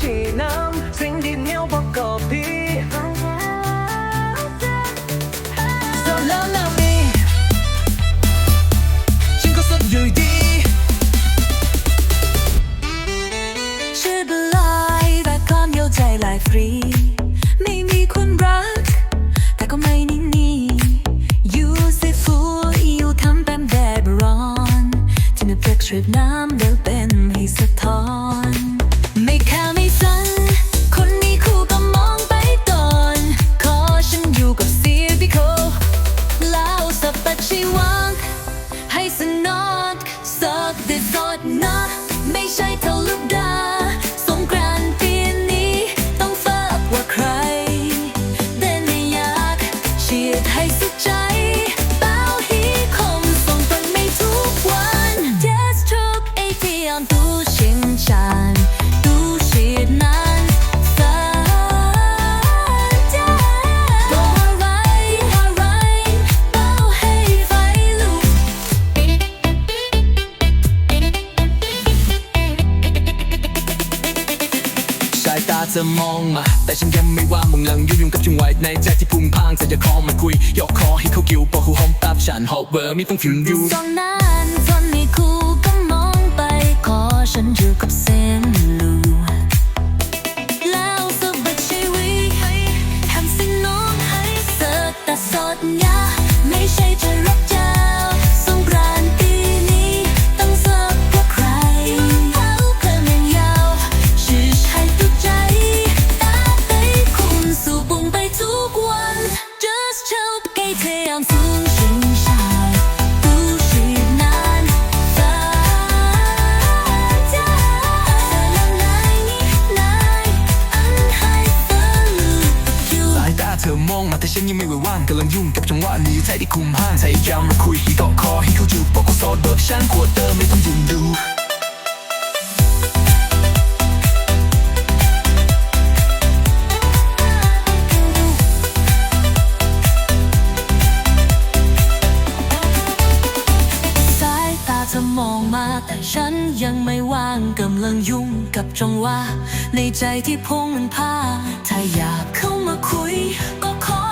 ฉีน้ำสิ่งที่เหนียวประกอบพี่สลาลามีฉั สดนะ ไม่ใช่เท่า จะมองมา แต่ฉันยังไม่ว่างมึงลังยุ่งยุ่งกับจังหวะในใจที่พุ่งพางจะจะขอมาคุยยกคอให้เขากิ้วปอกหูหอมตับฉันหอบเบอร์มีต้องฟิวอยู่ตอนนั้นตอนนี้คู่ก็มองไปขอฉันอยู่กับเส้น นยังไม่ไหวว่างกำลังยุ่งกับจังหวะนี้ใจที่คุมห้างพยายามมาคุยให้เกาะคอให้เขาจูบบอกเขาสอดเบิกฉันขวดเดิมไม่ต้องยืนดูสายตาเธอมองมาแต่ฉันยังไม่ว่างกำลังยุ่งกับจังหวะในใจที่พงมันพาถ้าอยากเข้ามาคุยก็คอ